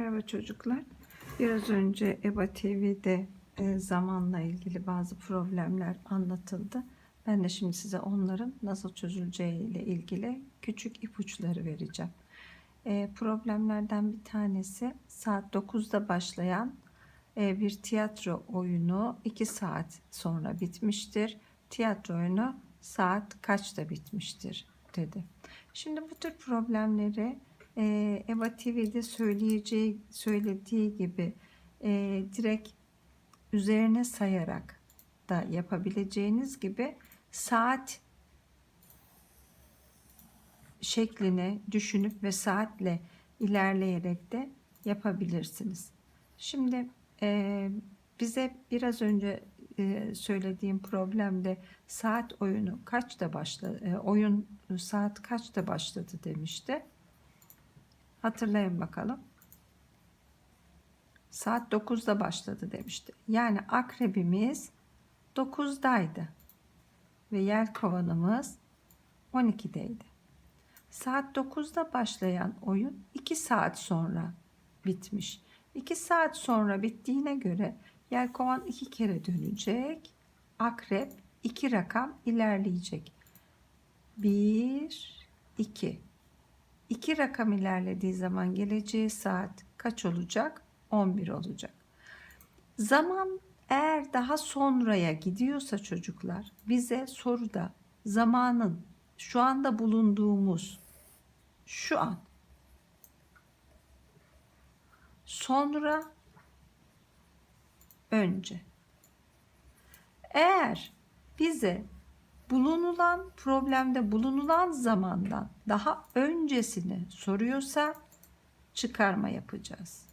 Merhaba çocuklar. Biraz önce EBA TV'de e, zamanla ilgili bazı problemler anlatıldı. Ben de şimdi size onların nasıl çözüleceği ile ilgili küçük ipuçları vereceğim. E, problemlerden bir tanesi saat 9'da başlayan e, bir tiyatro oyunu 2 saat sonra bitmiştir. Tiyatro oyunu saat kaçta bitmiştir dedi. Şimdi bu tür problemleri e, Eva TV'de söyleyeceği söylediği gibi e, direkt üzerine sayarak da yapabileceğiniz gibi saat şeklini düşünüp ve saatle ilerleyerek de yapabilirsiniz. Şimdi e, bize biraz önce e, söylediğim problemde saat oyunu kaçta başladı, e, oyun saat kaçta başladı demişti. Hatırlayın bakalım. Saat 9'da başladı demişti. Yani akrebimiz 9'daydı ve yelkovanımız 12'deydi. Saat 9'da başlayan oyun 2 saat sonra bitmiş. 2 saat sonra bittiğine göre yelkovan 2 kere dönecek. Akrep 2 rakam ilerleyecek. 1 2 2 rakam ilerlediği zaman geleceği saat kaç olacak? 11 olacak. Zaman eğer daha sonraya gidiyorsa çocuklar bize soruda zamanın şu anda bulunduğumuz şu an sonra önce eğer bize bulunulan problemde bulunulan zamandan daha öncesini soruyorsa çıkarma yapacağız.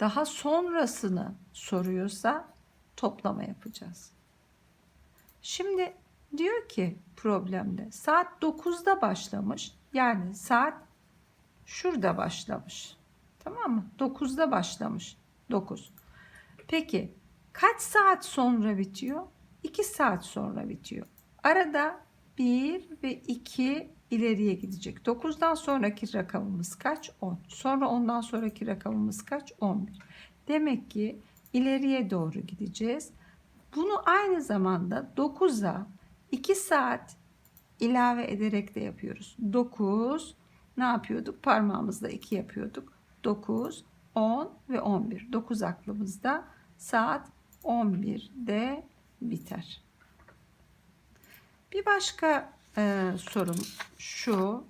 Daha sonrasını soruyorsa toplama yapacağız. Şimdi diyor ki problemde saat 9'da başlamış. Yani saat şurada başlamış. Tamam mı? 9'da başlamış. 9. Peki kaç saat sonra bitiyor? 2 saat sonra bitiyor. Arada 1 ve 2 ileriye gidecek. 9'dan sonraki rakamımız kaç? 10. Sonra ondan sonraki rakamımız kaç? 11. Demek ki ileriye doğru gideceğiz. Bunu aynı zamanda 9'a 2 saat ilave ederek de yapıyoruz. 9 ne yapıyorduk? Parmağımızla 2 yapıyorduk. 9, 10 ve 11. 9 aklımızda saat 11'de biter. Bir başka e, sorum şu.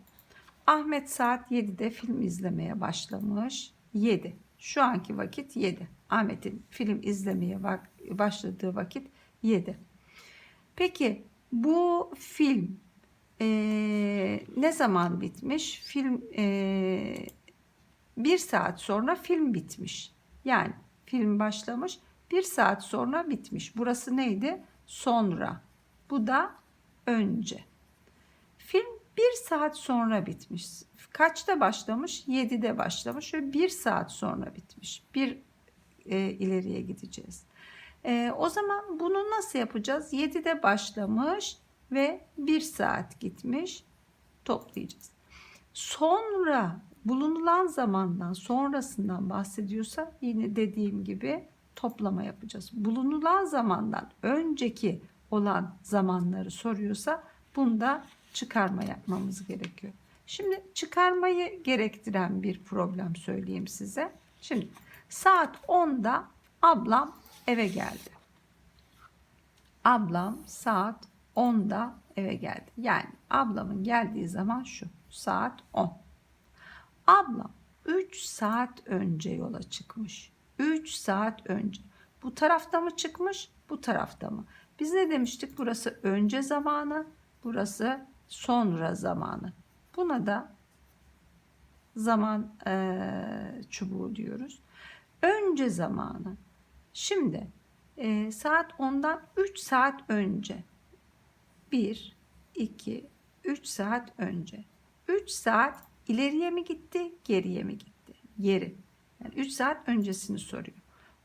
Ahmet saat 7'de film izlemeye başlamış. 7. Şu anki vakit 7. Ahmet'in film izlemeye bak başladığı vakit 7. Peki bu film e, ne zaman bitmiş? Film e, bir saat sonra film bitmiş. Yani film başlamış bir saat sonra bitmiş. Burası neydi? Sonra. Bu da önce. Film bir saat sonra bitmiş. Kaçta başlamış? 7'de başlamış ve bir saat sonra bitmiş. Bir e, ileriye gideceğiz. E, o zaman bunu nasıl yapacağız? 7'de başlamış ve bir saat gitmiş. Toplayacağız. Sonra bulunulan zamandan sonrasından bahsediyorsa yine dediğim gibi toplama yapacağız. Bulunulan zamandan önceki olan zamanları soruyorsa bunda çıkarma yapmamız gerekiyor. Şimdi çıkarmayı gerektiren bir problem söyleyeyim size. Şimdi saat 10'da ablam eve geldi. Ablam saat 10'da eve geldi. Yani ablamın geldiği zaman şu saat 10. Ablam 3 saat önce yola çıkmış. 3 saat önce. Bu tarafta mı çıkmış, bu tarafta mı? Biz ne demiştik? Burası önce zamanı, burası sonra zamanı. Buna da zaman e, çubuğu diyoruz. Önce zamanı. Şimdi e, saat 10'dan 3 saat önce. 1, 2, 3 saat önce. 3 saat ileriye mi gitti, geriye mi gitti? Geri. Yani 3 saat öncesini soruyor.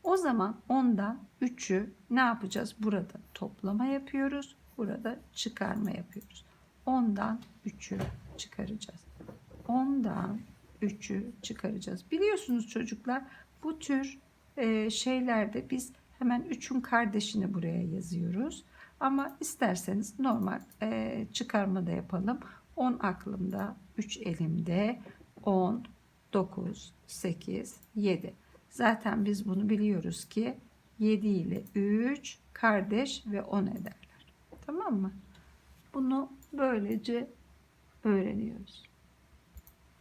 O zaman ondan 3'ü ne yapacağız? Burada toplama yapıyoruz. Burada çıkarma yapıyoruz. Ondan 3'ü çıkaracağız. Ondan 3'ü çıkaracağız. Biliyorsunuz çocuklar bu tür e, şeylerde biz hemen 3'ün kardeşini buraya yazıyoruz. Ama isterseniz normal e, çıkarma da yapalım. 10 aklımda, 3 elimde, 10, 9, 8, 7. Zaten biz bunu biliyoruz ki 7 ile 3 kardeş ve 10 ederler. Tamam mı? Bunu böylece öğreniyoruz.